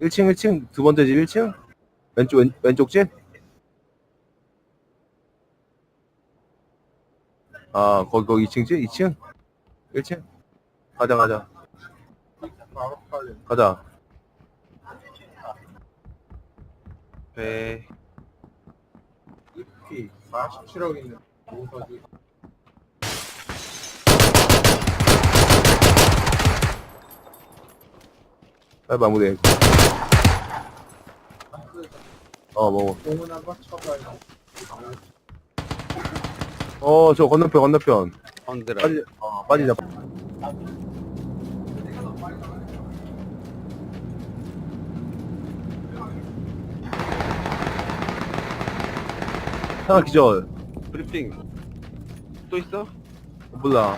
1층 1층 두 번째 집 1층 왼쪽 왼, 왼쪽 집? 아 거기 거기 2층 집? 2층? 1층? 가자 가자 가자 배 47억 있는 모서지 빨리 마무리해 어 먹어. 공은 한번 쳐봐요 어저 건너편 건너편. 언드라 빠지 어 빠지자 하나 기절. 브리핑. 또 있어? 몰라.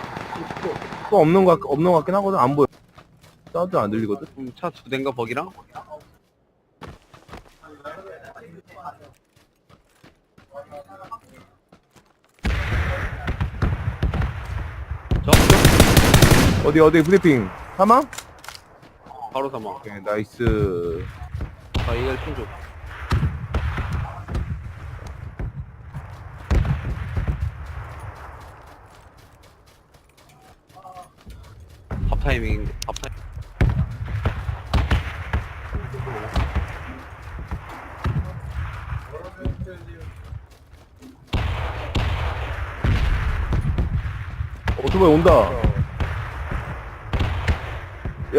또 없는 거 같- 없는 거 같긴 하거든. 안 보여. 사운드 안 들리거든? 그럼 차 두 대인가 버기랑? 저 어디 어디 브리핑. 사망? 바로 사망 오케이 나이스. 자 이걸 충족 밥 타이밍 밥 타이밍 오토바이 온다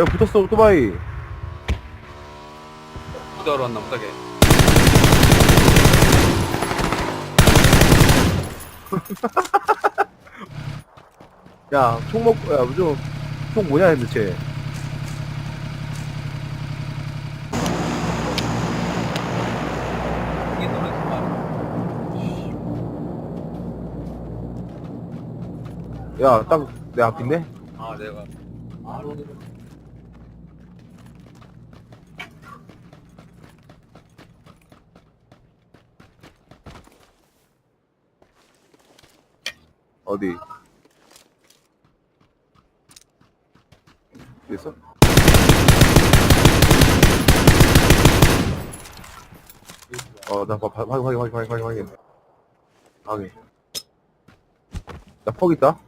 야 붙었어 오토바이. 부자로 왔나 못하게 야총 먹고 야 무슨 총 뭐냐 도대체. 이게 떨어졌어 야? 딱 내 앞인데? 아 내가 어디? 됐어? 어, 나 봐, 봐, 확인, 확인, 확인, 확인, 확인. 확인. 나퍽 있다?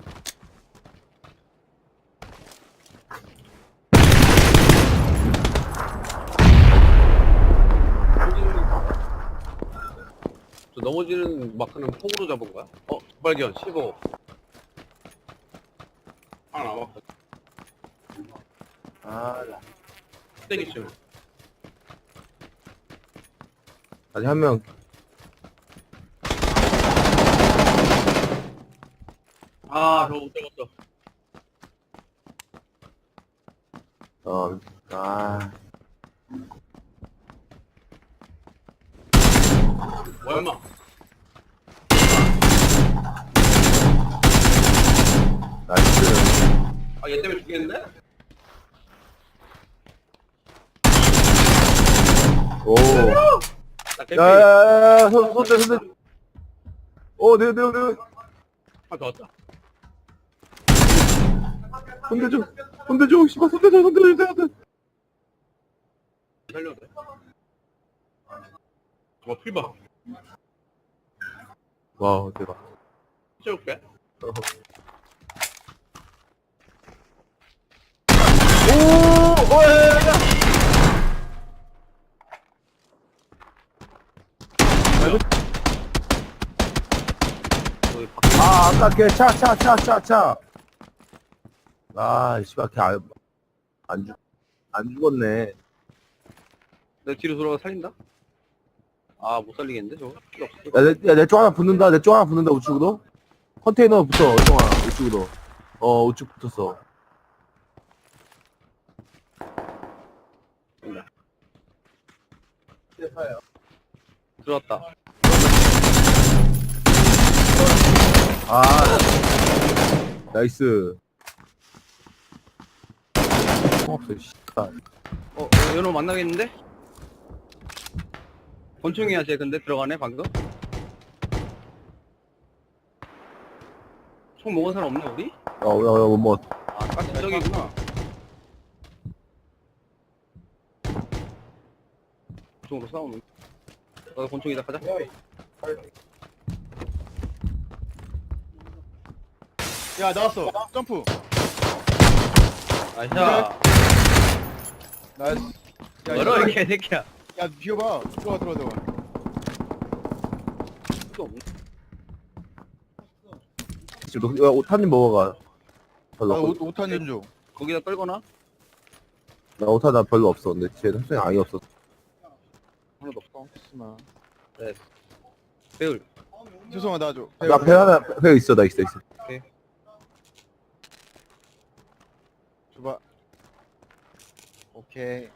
저 넘어지는 마크는 폭으로 잡은 거야? 어 발견 15 하나 남았어 아, 떼기쯤 아직 한 명. 아 저거 못 잡았어 어, 아. 얼마 나이스. 아 얘 때문에 죽겠는데? 오. 나 캠핑 야, 야, 야, 야, 손, 손대, 손대. 오, 네, 네, 네. 아더 왔다 손대 줘. 손대 줘. 씨발, 손대 줘, 손대 줘, 손대 줘. 살려도 돼? 와 필봐 와, 대박. 채울게 오! 밖에 아, 아까 걔 차, 차, 차, 차, 차. 아, 씨발, 걔 안, 안 죽, 안 죽었네. 내 뒤로 돌아가 살린다? 아 못 살리겠는데 저거? 필요 없어 야, 내, 야, 내쪽 하나 붙는다, 내 쪽 하나 붙는다, 우측으로. 컨테이너 붙어, 우측으로. 어, 우측 붙었어. 들어왔다 아, 나이스. 없어, 씨발. 어, 어 연호 만나겠는데? 권총이야 쟤 근데 들어가네 방금? 총 먹은 사람 없나 우리? 어, 어, 어, 뭐, 아 저기구나 권총으로 싸우는. 나도 권총이다 가자. 야 나왔어 점프 아샤. 나이스 야 열어 이거- 이 개새끼야. 야 비워봐 들어와 들어와 들어와 없네. 지금 너, 야, 오타님 먹어가. 별로 나 없고. 아, 옷, 옷한 좀 줘. 거기다 떨거나 나 오타 나 별로 없어. 근데 쟤는 흡수이 아예 없어. 어, 쓰마. 배울. 죄송하 나줘. 나배 하나, 배 있어, 나 있어, 있어. 줘봐. 오케이.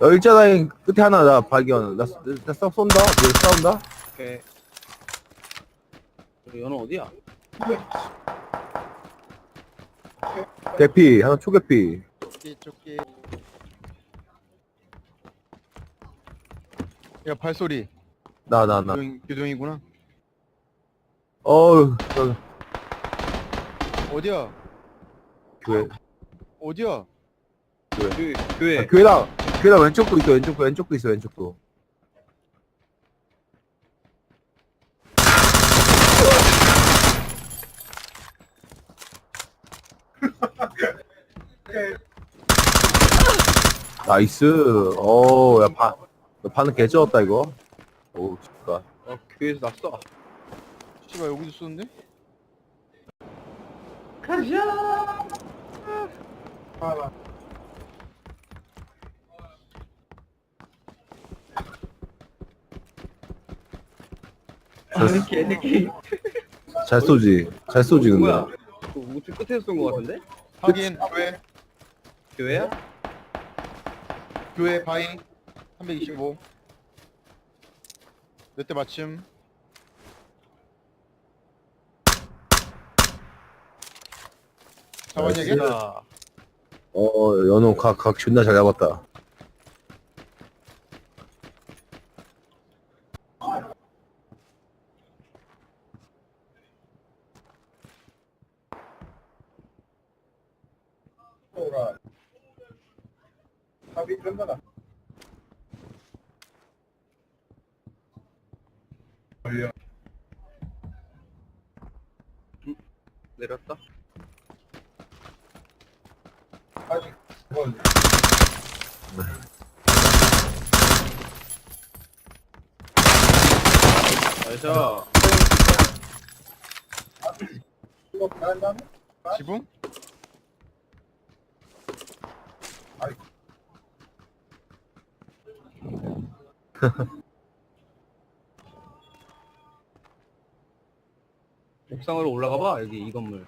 여기 있잖아, 이 끝에 하나 나 발견. 나, 나, 나 싸- 쏜다? 왜 싸운다? 오케이. 여기 연어 어디야? 개피, 하나 초계피. 조끼 조끼. 야 발소리. 나, 나, 나. 교동 교동이구나. 어우, 저, 어디야? 교회. 어디야? 교회. 교회. 아, 교회다! 교회다 왼쪽도 있어, 왼쪽도, 왼쪽도 있어, 왼쪽도. 나이스. 어, 야, 바, 너 반은 개쩌었다, 이거. 오, 진짜. 어, 교회에서 났어. 씨발 여기도 쏘는데? 아, 개새끼. 잘 쏘지. 잘 쏘지, 근데. 뭐야? 그 우측 끝에서 쏜거 같은데? 하긴 교회 교회야? 교회 바인 325. 몇대 맞춤. 잡았냐 걔? 자, 어, 연호 각, 각 존나 잘 잡았다. 끝나다. 걸려. 내렸다. 아직 그건 나이스. 이거 잘한 다음에 지붕? 옥상으로 올라가 봐. 여기 이 건물.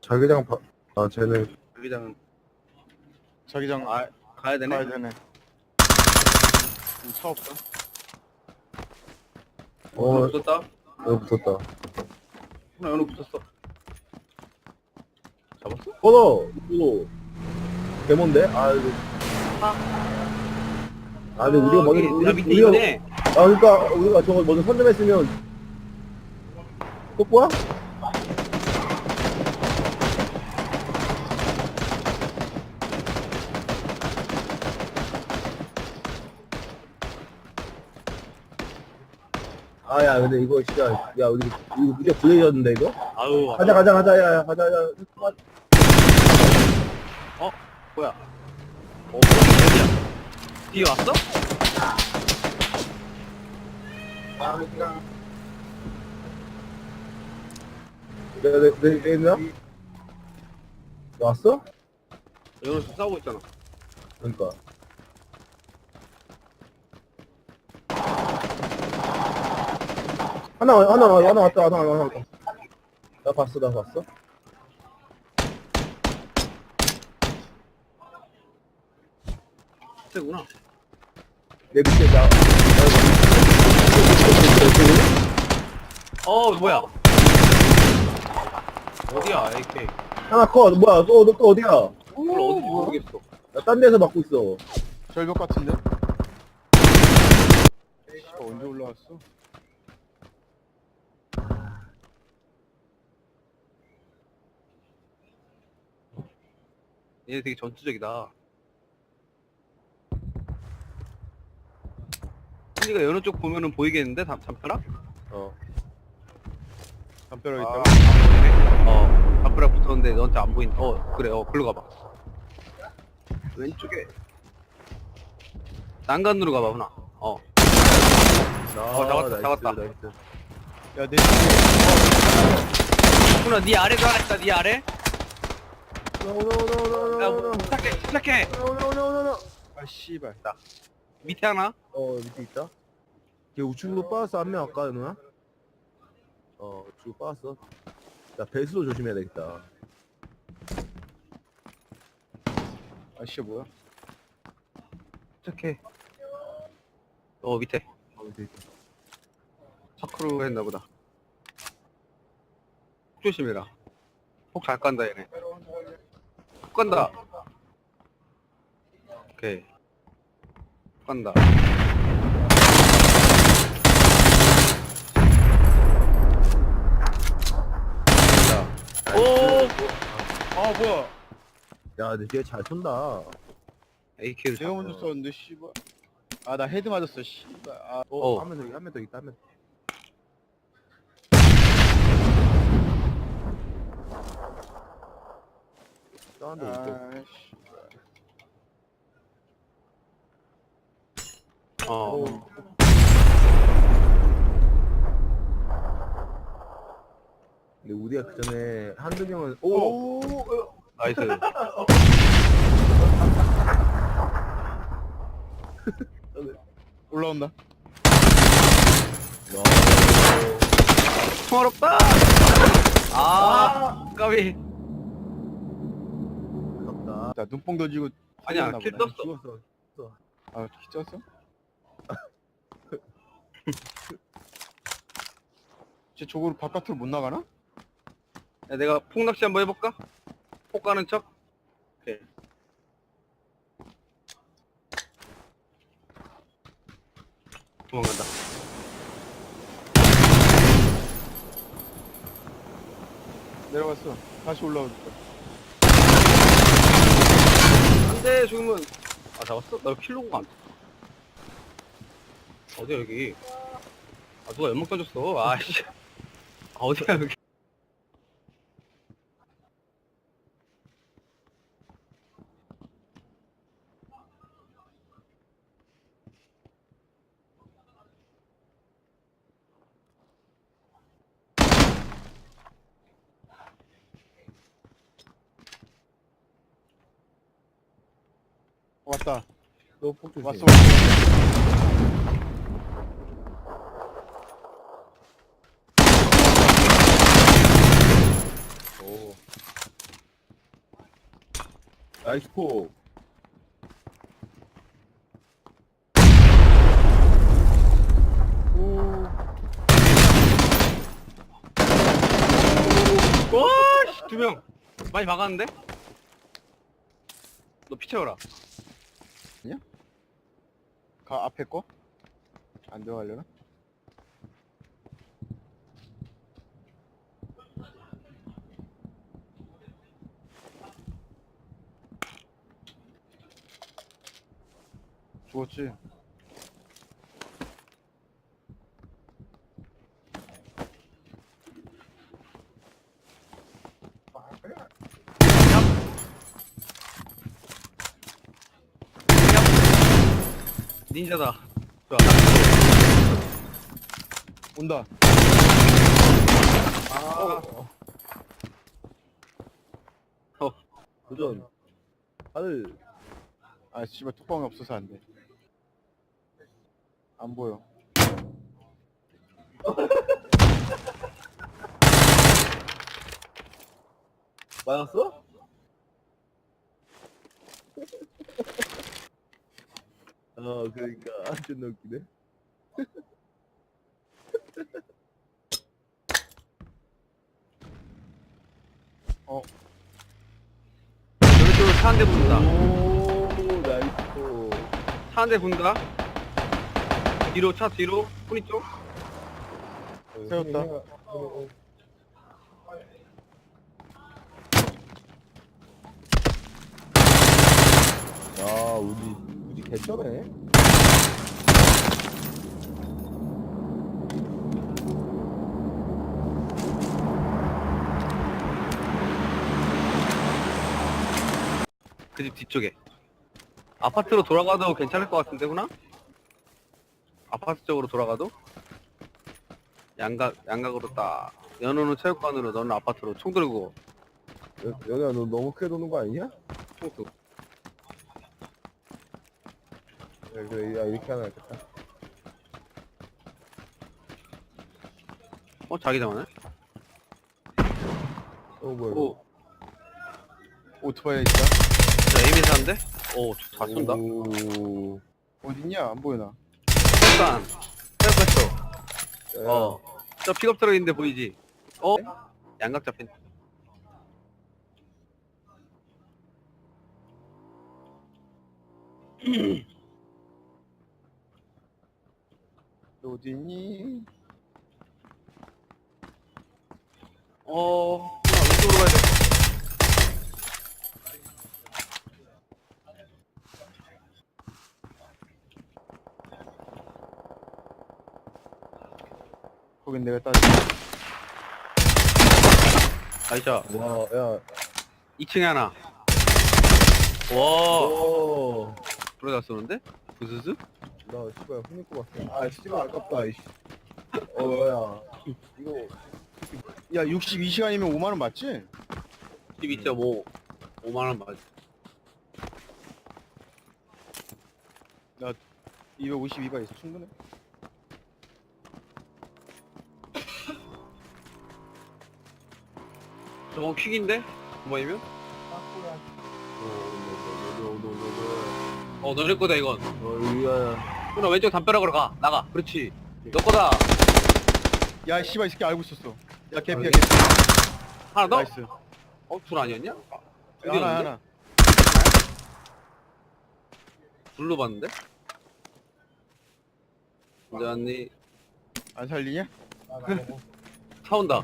자기장 바, 아, 쟤는, 여기장은 자기장 아, 가야 되네. 가야 되네. 음, 차 없다. 어, 붙었다. 여기 붙었다. 하나 연어 붙었어. 잡았어? 꺼져! 이거, 개몬데? 아, 이거. 아, 근데 우리가 먼저, 여기, 우리, 나 밑에 우리가, 있네. 아, 그러니까, 우리가 저거 먼저 선점했으면, 또 뭐야? 아, 야, 근데 이거 진짜, 야, 우리, 이거 무대 불려졌는데, 이거? 아우. 가자, 가자, 가자, 야, 야, 가자, 야. 뭐야? 어, 어디야? 뒤에 왔어? 아, 내가, 내, 내, 내, 나 왔어? 지금 싸우고 있잖아. 그러니까. 하나, 하나, 하나 왔다, 하나, 하나, 하나 왔다. 나 봤어, 나 봤어. 세구나. 내 밑에 나. 어, 뭐야? 어디야 AK 하나 컷 뭐야 또, 너또 어디야 몰라 어딘지 모르겠어 나 딴 데서 맞고 있어 절벽 같은데? 씨발, 언제 올라왔어? 얘네 되게 전투적이다. 신이가 여느 쪽 보면은 보이겠는데? 담, 담벼락? 어. 담벼락 아, 있다가 보이네. 어. 담벼락 붙었는데 너한테 안 보인다. 어 그래. 어 글로 가봐. 왼쪽에. 난간으로 가봐 훈아. 어. 나, 어, 잡았다, 잡았다. 나이스. 야, 내 뒤에. 훈아 네 아래도 하나 있다 네 아래 No, no, no, no, 야 뭐, 폭 간다 오케이 폭 간다 자, 오 아, 뭐야? 야 근데 걔잘 쏜다 AK를 내가 먼저 쐈는데, 씨발. 아, 나 헤드 맞았어, 씨발. 아, 어, 어. 한명 더, 한명더 있다, 한 명. 사운드 없어. 아, 씨. 어. 근데 우리가 그 전에 한두 명은 오, 오, 나이스. 올라온다. 통화롭다! 아 까비 자, 눈뽕 던지고. 아니야, 살렸나 킬 보네. 떴어. 죽었어. 아, 키 쪘어? 쟤 저거로 바깥으로 못 나가나? 야, 내가 폭낚시 한번 해볼까? 폭 가는 척? 오케이 도망간다 내려갔어. 다시 올라오니까. 안돼 죽으면 아 잡았어? 나 킬로가 안 어디야 여기? 아 누가 연막 던졌어. 아씨. 아, 어디야 여기 왔다. 너폭 조심. 왔어, 왔어. 오. 나이스 폭. 오. 와씨 두 명 많이 막았는데? 너 피 채워라 가, 앞에 거? 안 들어가려나? 죽었지? 닌자다 좋아 온다. 아 도전. 하늘. 아, 씨발, 뚜껑이 없어서 안 돼. 안 보여. 맞았어? 어 그러니까. 아, 존나 웃기네. 어. 여기 쪽으로 차 한 대 붙는다. 오 나이스. 차 한 대 붙는다. 뒤로 차 뒤로. 후니 쪽. 세웠다. 어, 어, 어. 야 우리 개쩌네. 그 집 뒤쪽에. 아파트로 돌아가도 괜찮을 것 같은데, 훈아? 아파트 쪽으로 돌아가도? 양각, 양각으로 딱. 연호는 체육관으로, 너는 아파트로 총 들고, 여, 연우야, 너 너무 크게 도는 거 아니냐? 총 들고. 그래, 그래, 야, 이렇게 하나 했겠다. 어, 자기장하네? 어, 뭐야. 오, 오토바이 있다. 저 에이미스 한데? 오, 잘 쏜다. 오, 어딨냐? 안 보이나? 체육관 쪽. 야, 어. 저 픽업 트럭 있는데 보이지? 어? 양각 잡힌. 너 어딨니? 어, 훈아, 왼쪽으로 가야 돼. 거긴 내가 따지. 아이샤, 와, 야, 2층에 하나. 와, 오. 불에 다 쏘는데? 부스스? 나 씨발 흔들고 봤어. 아, 씨발 아깝다. 이씨. 어, 야. 이거 야 62시간이면 5만 원 맞지? 12.5. 5만원 맞아. 252가 있어 충분해. 저건 퀵인데? 뭐이면? 어, 너네 거다, 이건. 어, 야, 훈아, 왼쪽 담벼락으로 가. 나가. 그렇지. 너 거다. 야 씨발 이 새끼 알고 있었어. 야 개피야 아, 개피. 하나 더? 나이스. 어, 둘 아니었냐? 둘 하나? 하나. 둘로 봤는데? 언제 왔니? 안 살리냐? 차 온다.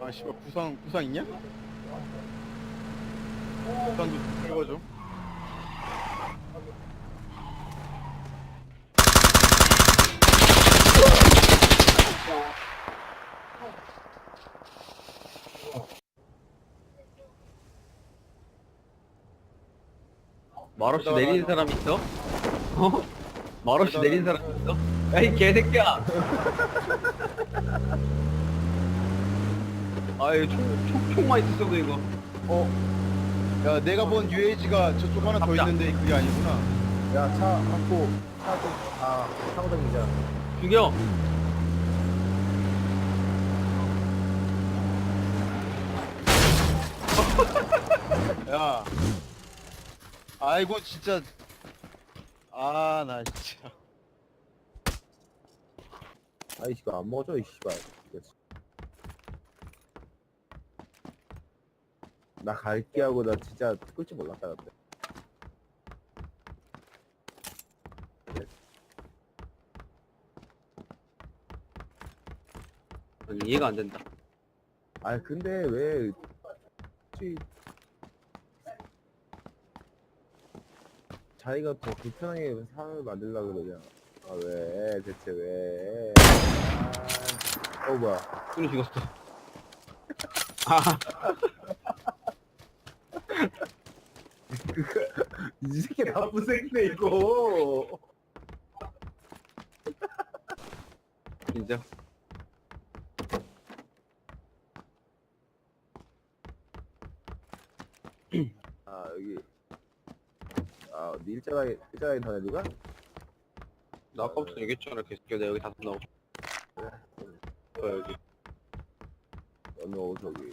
아 씨발 구상 구상 있냐? 구상도 읽어줘. 말없이 내리는 사람 있어? 어? 말없이 내리는 사람 있어? 야이 개새끼야! 아유 총, 총, 총만 있었어도 이거 야 내가 본 UAG가 저쪽 하나 더. 있는데 그게 아니구나. 야, 차 갖고 차 좀, 아, 타고 다니자. 죽여! 야. 아이고 진짜. 아 나 진짜. 아이, 씨발 안 먹어줘, 이 씨발. 나 갈게 하고 나 진짜 끌줄 몰랐다 근데. 이해가 안 된다 아 근데 왜 혹시 자기가 더 불편하게 상황을 만들려고 그러냐 아 왜? 대체 왜? 아, 어 뭐야? 손이 죽었어. 아. 이 새끼 나쁜 새끼네 이거. 진짜 아 여기 아네 일자라인 일자라인 다녀 누가? 나 아까부터 얘기했잖아 계속. 내가 여기 다섯 나오고 그래. 어, 여기. 어느 저기